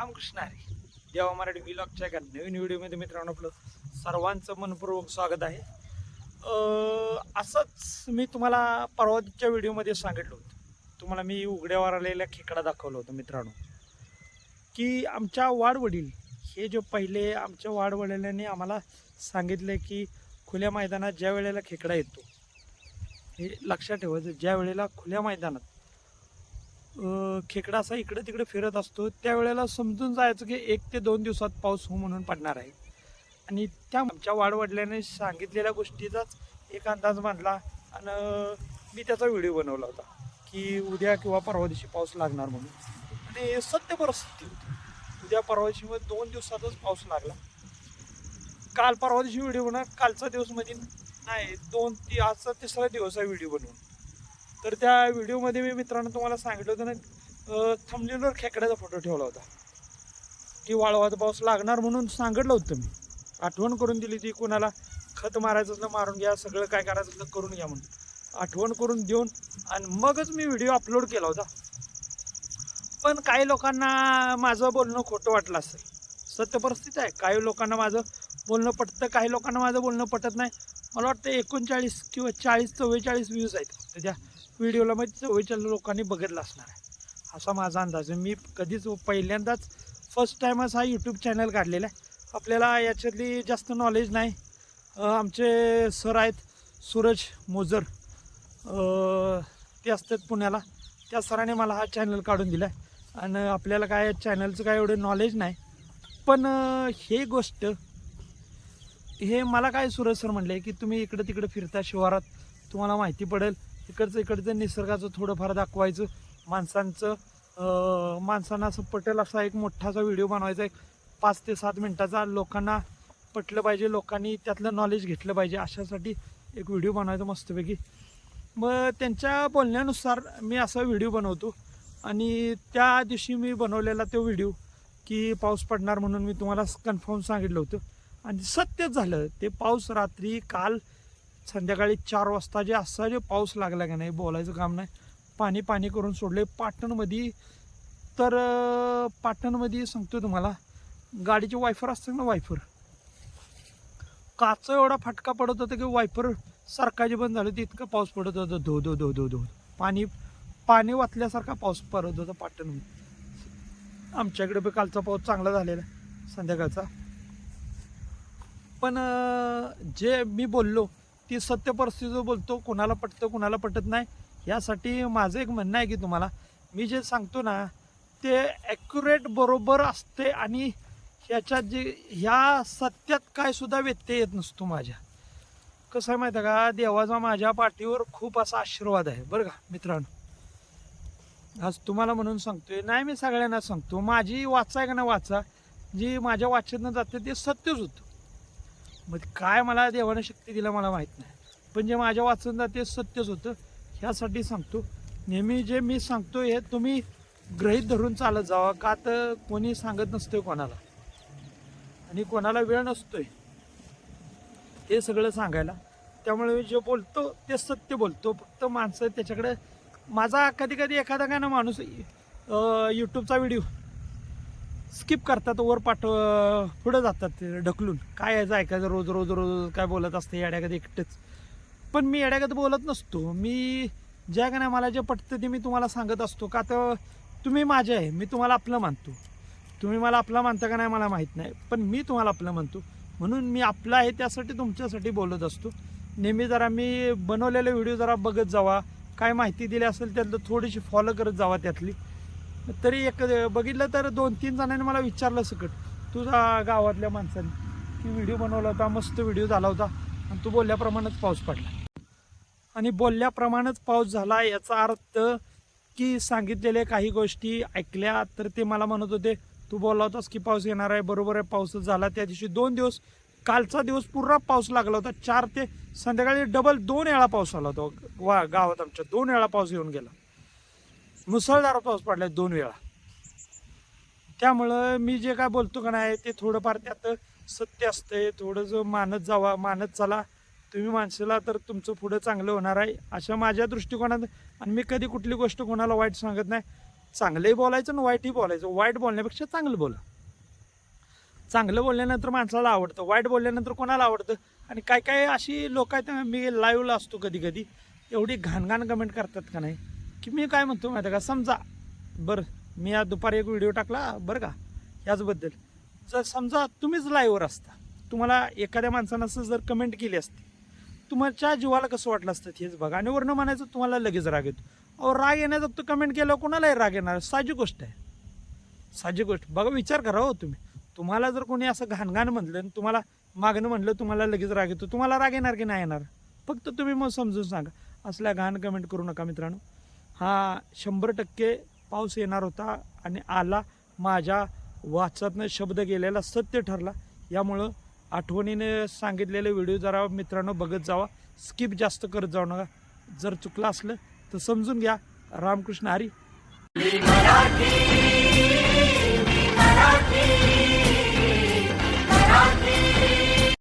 रामकृष्ण हरी. देवा मराठी विलॉगच्या एका नवीन व्हिडिओमध्ये मित्रांनो आपलं सर्वांचं मनपूर्वक स्वागत आहे. असंच मी तुम्हाला परवाच्या व्हिडिओमध्ये सांगितलं होतं. तुम्हाला मी उघड्यावर आलेला खेकडा दाखवला होता मित्रांनो. की आमच्या वाडवडील हे जे पहिले आमच्या वाडवडिलांनी आम्हाला सांगितलं की खुल्या मैदानात ज्या वेळेला खेकडा येतो हे लक्षात ठेवायचं ज्या वेळेला खुल्या मैदानात खेकडा असा इकडे तिकडे फिरत असतो. त्यावेळेला समजून जायचं की एक ते दोन दिवसात पाऊस हो म्हणून पडणार आहे. आणि त्या आमच्या वाढवडल्याने सांगितलेल्या गोष्टीचाच एक अंदाज मांडला आणि मी त्याचा व्हिडिओ बनवला होता की उद्या किंवा परवा दिवशी पाऊस लागणार म्हणून. आणि सत्य परिस्थिती होती. उद्या परवा दिवशी मग दोन दिवसातच पाऊस लागला. काल परवा दिवशी व्हिडिओ बनवा कालचा दिवस म्हणजे नाही दोन ती आजचा तिसरा दिवस आहे व्हिडिओ बनवून. तर त्या व्हिडिओमध्ये मी मित्रांनो तुम्हाला सांगितलं होतं ना थंबलीवर खेकड्याचा फोटो ठेवला होता. की वाळवाचा पाऊस लागणार म्हणून सांगितलं होतं मी. आठवण करून दिली ती कोणाला खत मारायचं असलं मारून घ्या सगळं काय करायचं असलं करून घ्या म्हणून. आठवण करून देऊन आणि मगच मी व्हिडिओ अपलोड केला होता. पण काही लोकांना माझं बोलणं खोटं वाटलं असेल. सत्य परिस्थिती आहे. काही लोकांना माझं बोलणं पटतं काही लोकांना माझं बोलणं पटत नाही. मला वाटतं एकोणचाळीस किंवा चाळीस चव्वेचाळीस व्ह्यूज आहेत. त्याच्या व्हिडिओला म्हणजे मग जवळच्या लोकांनी बघितला असणार आहे. असा माझा अंदाज आहे. मी कधीच पहिल्यांदाच फर्स्ट टाईमच हा यूट्यूब चॅनल काढलेला आहे. आपल्याला याच्यातली जास्त नॉलेज नाही. आमचे सर आहेत सूरज मोजर. ते असतात पुण्याला. त्या सराने मला हा चॅनल काढून दिला आहे आणि आपल्याला काय चॅनलचं काय एवढं नॉलेज नाही. पण हे गोष्ट हे मला काय सूरज सर म्हणले की तुम्ही इकडं तिकडं फिरता शिवारात तुम्हाला माहिती पडेल. इकडचं इकडचं निसर्गाचं थोडंफार दाखवायचं. माणसांचं माणसांना असं पटेल असा एक मोठासा व्हिडिओ बनवायचा एक पाच ते सात मिनटाचा लोकांना पटलं पाहिजे लोकांनी त्यातलं नॉलेज घेतलं पाहिजे. अशासाठी एक व्हिडिओ बनवायचा मस्तपैकी. मग त्यांच्या बोलण्यानुसार मी असा व्हिडिओ बनवतो. आणि त्या दिवशी मी बनवलेला तो व्हिडिओ की पाऊस पडणार म्हणून मी तुम्हाला कन्फर्म सांगितलं होतं. आणि सत्यच झालं. ते पाऊस रात्री काल संध्याकाळी चार वाजता जे असा जे पाऊस लागला का नाही बोलायचं काम नाही. पाणी पाणी करून सोडले. पाटणमध्ये तर पाटणमध्ये सांगतो तुम्हाला गाडीचे वायफर असतात ना वायफर? काच एवढा फटका पडत होता की वायफर सरकाचे बंद झालं ते इतकं पाऊस पडत होता. धो धो धो धो धो. पाणी पाणी वाचल्यासारखा पाऊस पडत होता पाटणमध्ये. आमच्याकडे बी कालचा पाऊस चांगला झालेला संध्याकाळचा. पण जे मी बोललो ती सत्य परिस्थिती बोलतो कोणाला पटतं कुणाला पटत नाही यासाठी माझं एक म्हणणं आहे की तुम्हाला मी जे सांगतो ना ते ॲक्युरेट बरोबर असते आणि ह्याच्यात जे ह्या सत्यात काय सुद्धा व्यत्यय येत नसतो माझ्या. कसं आहे माहिती आहे का देवाचा माझ्या पाठीवर खूप असा आशीर्वाद आहे बरं का मित्रांनो. आज तुम्हाला म्हणून सांगतोय नाही मी सगळ्यांना सांगतो माझी वाचा आहे का ना वाचा जी माझ्या वाचेतनं जाते ते सत्यच होतं. मग काय मला देवाने शक्ती दिला मला माहीत नाही. पण जे माझ्या वाचून ते सत्यच होतं. ह्यासाठी सांगतो. नेहमी जे मी सांगतो हे तुम्ही ग्रहित धरून चालत जावा. का तर कोणी सांगत नसतं कोणाला. आणि कोणाला वेळ नसतोय. हे सगळं सांगायला. त्यामुळे मी जे बोलतो ते सत्य बोलतो. फक्त माणसं त्याच्याकडे माझा कधी कधी एखादा काय ना माणूस यूट्यूबचा व्हिडिओ स्किप करतात वर पाठव पुढे जातात ते ढकलून. काय यायचं ऐकायचं? रोज रोज रोज काय बोलत असते येड्यागत एकटंच. पण मी येड्यागत बोलत नसतो. मी ज्या का नाही मला जे पटतं ते मी तुम्हाला सांगत असतो. का तर तुम्ही माझे आहे. मी तुम्हाला आपलं मानतो. तुम्ही मला आपला मानता का नाही मला माहीत नाही. पण मी तुम्हाला आपलं मानतो म्हणून मी आपलं आहे त्यासाठी तुमच्यासाठी बोलत असतो. नेहमी जरा मी बनवलेले व्हिडिओ जरा बघत जावा. काय माहिती दिली असेल त्यातलं थोडीशी फॉलो करत जावा त्यातली. तरी एक बघितलं तर दोन तीन जणांनी मला विचारलं सकट. तुझा गावातल्या माणसाने. की व्हिडिओ बनवला होता मस्त व्हिडिओ झाला होता. आणि तू बोलल्याप्रमाणेच पाऊस पडला. आणि बोलल्याप्रमाणेच पाऊस झाला याचा अर्थ की सांगितलेल्या काही गोष्टी ऐकल्या तर ते मला म्हणत होते तू बोलला होतास की पाऊस येणार आहे बरोबर आहे पाऊस झाला. त्या दिवशी दोन दिवस कालचा दिवस पूर्ण पाऊस लागला होता. चार ते संध्याकाळी डबल दोन वेळा पाऊस आला होता. वा गावात आमच्या दोन वेळा पाऊस येऊन गेला. मुसळधार पाऊस पडला दोन वेळा. त्यामुळं मी जे काय बोलतो का नाही ते थोडंफार त्यात सत्य असतंय. थोडं जो मानत जावा मानत चला. तुम्ही माणसाला तर तुमचं पुढं चांगलं होणार आहे अशा माझ्या दृष्टिकोनात. आणि मी कधी कुठली गोष्ट कोणाला वाईट सांगत नाही. चांगलंही बोलायचं आणि वाईटही बोलायचं. वाईट बोलण्यापेक्षा चांगलं बोला. चांगलं बोलल्यानंतर माणसाला आवडतं. वाईट बोलल्यानंतर कोणाला आवडतं? आणि काय काय अशी लोक आहेत मी लाईव्हला असतो कधी कधी एवढी घाणघाण कमेंट करतात का नाही? की मी काय म्हणतो माहिती आहे का? समजा बरं मी आज दुपारी एक व्हिडिओ टाकला बरं का? याचबद्दल. जर समजा तुम्हीच लाईव्हवर असता तुम्हाला एखाद्या माणसानं असं जर कमेंट केली असती तुमच्या जीवाला कसं वाटलं असतं? हेच बघा. आणि वरणं म्हणायचं तुम्हाला लगेच राग येतो. अहो राग येण्याचा तो कमेंट केल्यावर कोणालाही राग येणार? साजी गोष्ट आहे. साजी गोष्ट. बघा विचार करा हो तुम्ही. तुम्हाला जर कोणी असं घाणघाण म्हणलं आणि तुम्हाला मागणं म्हणलं तुम्हाला लगेच राग येतो. तुम्हाला राग येणार की नाही येणार? फक्त तुम्ही मग समजून सांगा. असल्या घाण कमेंट करू नका मित्रांनो. हा शंभर टक्के पाऊस येणार होता आणि आला. माझ्या वाचातनं शब्द गेलेला सत्य ठरला. यामुळं आठवणीने सांगितलेले व्हिडिओ जरा मित्रांनो बघत जावा. स्किप जास्त करत जाऊ नका. जर चुकलं असलं तर समजून घ्या. रामकृष्ण हरी.